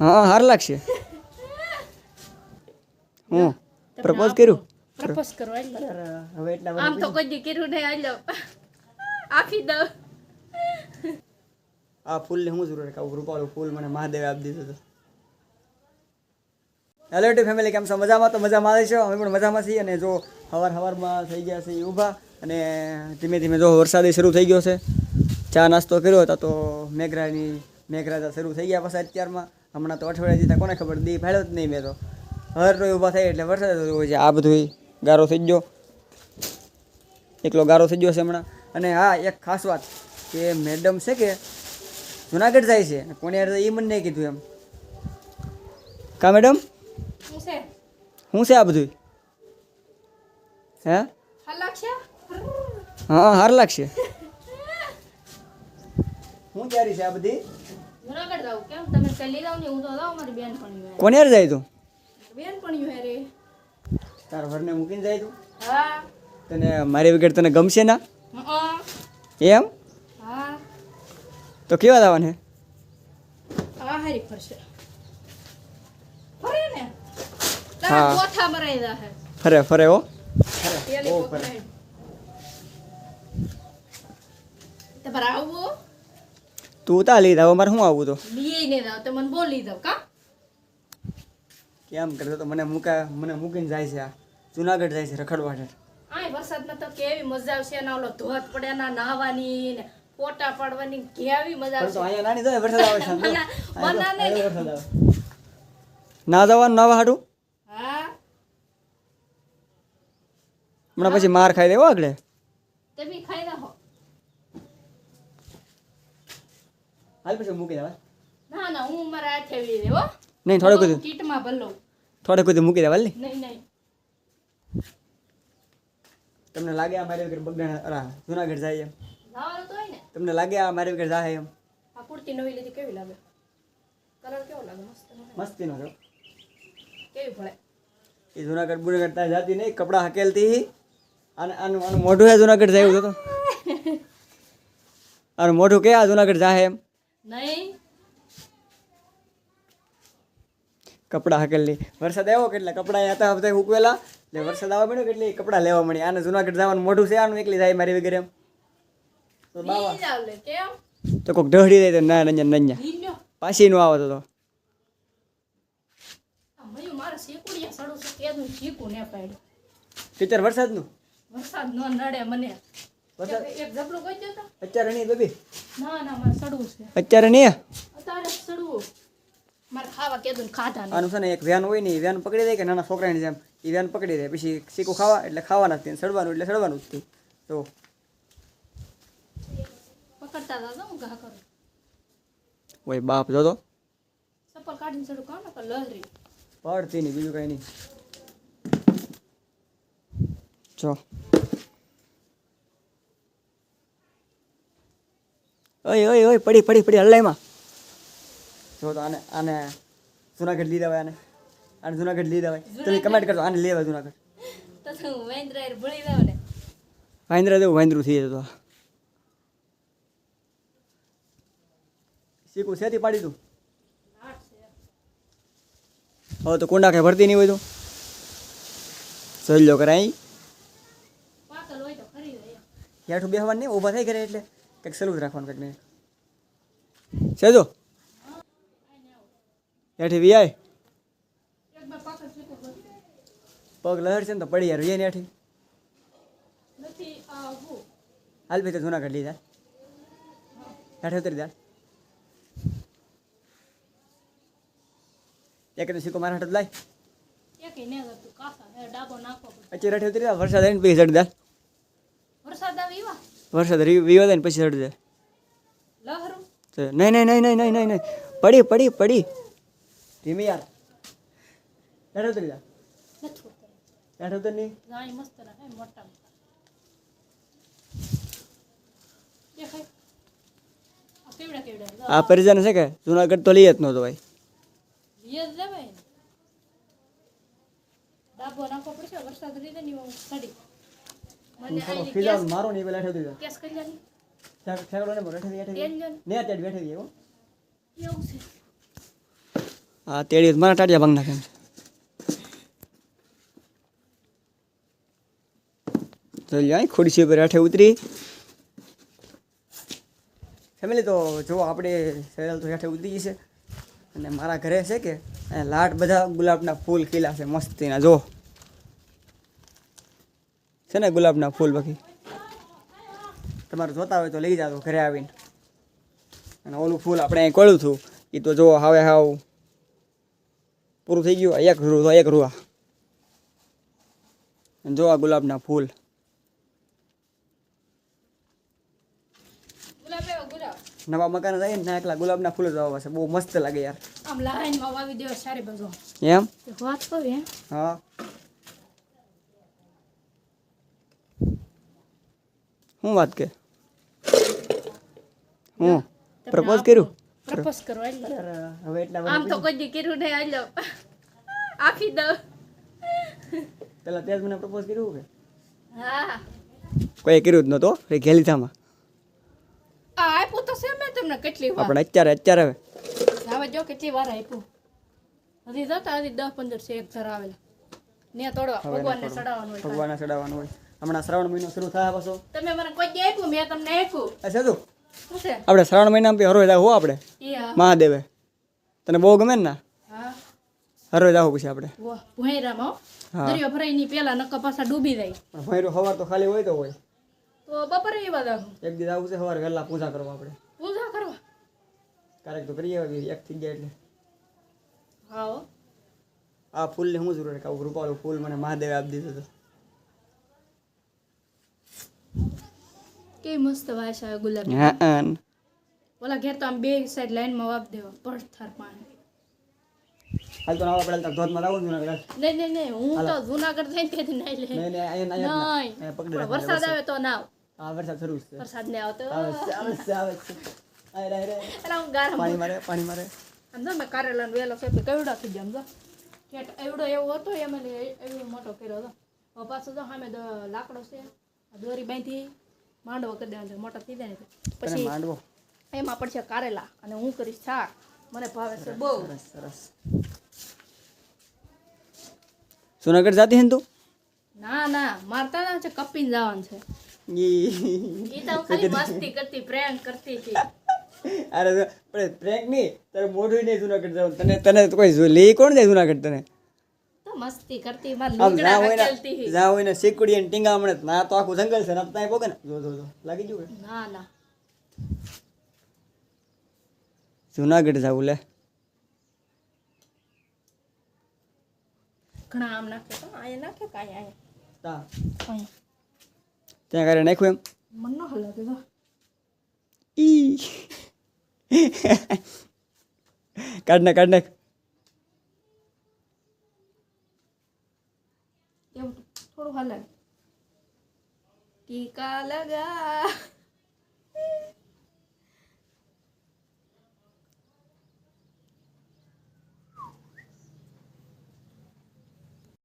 હા હાર લાગશે હું? પ્રપોઝ કર્યું? પ્રપોઝ કરો હવે એટલા આમ તો કોઈ દી કર્યું નહીં હાલો. આપી દઉં. આ ફૂલની હું જરૂર કાવું રૂપાળું ફૂલ મને મહાદેવે આપી દીધું હતું. હેલો ટુ ફેમિલી કેમ છો? મજામાં? તો મજામાં આવે છે. અમે પણ મજામાં છીએ અને જો હવાર હવારમાં થઈ ગયા છે ઊભા. અને ધીમે ધીમે જો વરસાદ શરૂ થઈ ગયો છે ચા નાસ્તો કર્યો હતો તો મેઘરાની મેઘરાજા શરૂ થઈ ગયા પછી અત્યારમાં. હમણાં તો અઠવાડિયા જીતા કોને ખબર? દી ફાળ્યો જ નહીં મેં તો. હર રોય ઊભા થાય એટલે વરસાદ હોય છે. આ બધું ગારો થઈ ગયો. એકલો ગારો થઈ ગયો છે હમણાં. અને હા એક ખાસ વાત કે મેડમ છે કે જુનાગઢ જાય છે. કોને એ મને નહીં કીધું એમ. કા મેડમ? શું છે. આ બધું હે? હા હાર લાગશે. શું તૈયારી છે આ બધી? જુનાગઢ જાવ કેમ? તમે લઈ જાવ ને હું તો જાવ મારી બેન પણ કોને યાર જાય તું? બેન પણ હે રે તાર વરને મૂકીને જાય તું? હા. તને મારી વગર તને ગમશે ના. એમ? હા. તો કેવા દાવાને આ હારી ફરશે. ફરે ને. તારા કોઠા મરાઈ દા હે. ફરે ફરે ઓ ફરે. ઓ ફરે. તમારે તું તા લઈ જાવ મારે શું આવું તો? બીએ ને જાવ તો મને બોલી દો કા? કેમ કરતો તો મને મૂકા મને મૂકીને જાય છે આ. જુનાગઢ જાય છે રખડવા છે આય વરસાદમાં તો કેવી મજા આવશે ને ઓલો ધોધ પડે ના નાહવાની ને ફોટા પાડવાની કેવી મજા આવશે તો અહીંયા નાની જાય વરસાદ આવે છે મને મનાને વરસાદ આવે. ના જવાનું ના હાડું હા? હમણાં પછી માર ખાઈ દેવો આગળ? તમે ખાઈ નાખો હાલ પછી મૂકી દેવા. ના ના હું મારા હાથે વી દેવો નહીં થોડે કુદી કીટમાં ભલો થોડે કુદી મૂકી દેવા લે નહીં નહીં. તમને લાગે આ મારી વગર બગડાણા અરા જુનાગઢ જાય એમ. લાવવાનું તો હોય ને. તમને લાગે આ મારી વગર જાય એમ. આ કુર્તી નવી લીધી કેવી લાગે? કલર કેવો લાગે? મસ્ત લાગે. મસ્તીનો છો કેવી ભળે એ જુનાગઢ બુનાગઢ ત્યાં જાતી નહીં કપડાં હકેલતી. અને આનું આનું મોઢું હે જુનાગઢ જાય એવું તો. આનું મોઢું કે આ જુનાગઢ જાય એમ? નહીં. કપડાં હકેલી વરસાદ આવ્યો કેટલા? કપડા હતા બધા ઉકવેલા. એટલે વરસાદ આવવા મળ્યો કેટલી કપડા લેવા મળી આને જુનાગઢ જવાનું મોઢું છે આનું એકલી જાય મારી વગેરે તો બાવા. તો કોઈક ઢહડી દે તો ના નંજન નંજા પાછી નો આવતો તો ટીચર વરસાદનું? વરસાદ ન નડે મને. અત્યારે નહીં બેબી? ના ના મારે સડવું છે. અત્યારે નહીં અત્યારે સડવું. મારે ખાવા ને ખાધા આનું છે ને એક વેન હોય ને એ વેન પકડી દે કે નાના છોકરાની જેમ એ વેન પકડી દે. પછી શીખું ખાવા એટલે ખાવાના જ સડવાનું એટલે સડવાનું જ તે. તો પકડતા હતા હું ઘા કરું. ઓય બાપ જો તો. ચપ્પલ કાઢીને સડું કામ ને લહરી. પડતી નહીં બીજું કઈ નહીં. જો. ઓય ઓય ઓય પડી પડી પડી હલ્લાઈમાં જો તો આને આને જુનાગઢ લઈ દેવાય આને. આને જુનાગઢ લઈ દેવાય તમે કમેન્ટ કરજો આને લેવાય જુનાગઢ. વાંદરા દેવું મહેન્દ્રું થઈ જતો શીખું શેથી પાડી તું? હવે તો કુંડા કઈ ભરતી નહીં હોય તો. સહેલો લો કરાય. પાકલ હોય તો હેઠું બેસવાનું નહીં ઊભા થઈ કરે એટલે. કંઈક સલું જ રાખવાનું કંઈક નહીં. સેજો. હેઠી વી આય. પગ લહેર છે ને તો પડી યાર વીએ નથી આવું હાલ ભાઈ તો જુનાગઢ જા હેઠે ઉતરી જા. એક સિક્કો મારા હાથ લાય. ને અત્યારે ઉતરી જા વરસાદ આવીને પછી ચડી જા વરસાદ આવે એવા વરસાદ વીવો જાય ને પછી તો નહીં નહીં નહીં નહીં નહીં નહીં. નહીં પડી પડી પડી. ધીમી યાર. હેઠે ઉતરી જા. ઉતરતું. ઉતર નહીં આ પરિજાને છે કે? જુનાગઢ તો લઈએ જ નહોતો ભાઈ. ડાબો નાખો પડશે વરસાદ રીતે નહીં સડી. મારો નહીં પેલા બેઠી કેસ કરી જાની ઠેક- ઠેકડો ને હેઠે હેઠે ને. ને અત્યારે બેઠે એવું? છે. આ તેડી મારા ટાડિયા ભાંગ નાખે એમ છે. જોઈ લ્યો અહીં ખુરશી ઉપર આઠે ઉતરી. ફેમિલી તો જો આપણે સેરલ તો હેઠે ઉતરી છે. અને મારા ઘરે છે કે લાટ બધા ગુલાબના ફૂલ ખીલા છે મસ્તીના જો. છે ને ગુલાબના ફૂલ બાકી તમારે જોતા હોય તો લઈ જાજો ઘરે આવીને. અને ઓલું ફૂલ આપણે અહીં કોળ્યું હતું એ તો જો હવે હાવ પૂરું થઈ ગયું. એક રૂ તો એક રૂઆ. અને જો આ ગુલાબના ફૂલ. નવા મકાન જાય ને એકલા ગુલાબના ફૂલ વાવવા છે. બહુ મસ્ત લાગે યાર. આમ લાઈનમાં વાવી દેવા સારી બાજુ એમ? વાત કરી હે હા. શું વાત કે? હું? પ્રપોઝ કર્યું? પ્રપોઝ કરો હવે એટલા આમ તો કોઈ દી કર્યું નહીં આલો આપી દો પેલા તે મને પ્રપોઝ કર્યું કે? હા. કોઈ કર્યું જ નતો એ ઘેલીથામાં આ આપ્યું તો છે મેં તમને કેટલી વાર? આપણે અત્યારે અત્યારે હવે. હવે જો કેટલી વાર આપ્યું. હજી જતા હજી દસ પંદર છે એક ધરાવેલા ને તોડવા ભગવાનને ચડાવવાનું હોય ભગવાનને ચડાવવાનું હોય. હમણાં શ્રાવણ મહિનો શરૂ થાય પાછો. તમે મને કોઈ દે આપ્યું મેં તમને આપ્યું. અચ્છા તું આપણે શ્રાવણ મહિનામાં બી હરોજ હો આપણે? મહાદેવે. તને બહુ ગમે ને ના? હા. હરોય જાવું પછી આપણે. ભોંયરામાં હો. હા. દરિયો ભરાઈ ની પેલા નક્કા પાછા ડૂબી જાય. પણ ભૈરું સવાર તો ખાલી હોય તો હોય. તો બપોરે એવા જાવ એક દિવસ આવું છે સવારે વહેલા પૂજા કરવા આપણે. પૂજા કરવા? ક્યારેક તો કરીએ એક થઈ ગયા એટલે. હા હો. આ ફૂલની શું જરૂર કે આવું રૂપાળું ફૂલ મને મહાદેવે આપી દીધું હતું. કેવી મસ્ત વાસ આવે ગુલાબ. હા ઓલા ઘેર તો આમ બે સાઈડ લાઈનમાં વાપ દેવા પડથાર પાણી. હાલ તો નાવા પડેલ તો ધોધમાં આવું ને જુનાગઢ. નહીં નહીં નહીં હું તો જુનાગઢ થઈને તેથી નાઈ લે નહીં નહીં અહીંયા નહીં. વરસાદ આવે તો ના આ વરસાદ શરૂ છે. વરસાદ ને આવતો. આવે છે આવે છે આવે છે. આય રે, રે. એટલે હું ગારા પાણી મારે પાણી મારે. આમ જો મેં કારેલાનો વેલો છે તો કેવડા થઈ ગયા આમ જો. કેટ એવડો એવો હતો એમ એટલે એવડો મોટો કર્યો હતો. પાછો જો સામે લાકડો છે. દોરી બાંધી. માંડવો કરી દેવાનો મોટો થઈ જાય ને પછી માંડવો? એમાં પડશે કારેલા અને હું કરીશ શાક. મને ભાવે છે બહુ. સરસ સરસ. જુનાગઢ જાતી હે તું? ના ના મારતા ના છે કપીને જવાનું છે. ઈ. તો ખાલી મસ્તી કરતી પ્રેમ કરતી હતી. અરે પણ પ્રેન્ક નહીં તારે મોઢું નહીં જુનાગઢ જવાનું. તને તને કોઈ લઈ કોણ જાય જુનાગઢ તને? મસ્તી કરતી માર લુગડા જ્યાં હોય ને હકેલતી હોય ને શીકડી અને ટીંગા મળે ના તો આખું જંગલ છે ના તો પોગે ને જો જો જો લાગી ગયું ના ના. જુનાગઢ જવું લે. ઘણા આમ નાખે તો નાખે તા. ત્યાં કારે નાખ્યું એમ. મન ન હલાવતો તો. ઈ. કાઢ નાખ. એવું થોડું હલન. ટીકા લગા.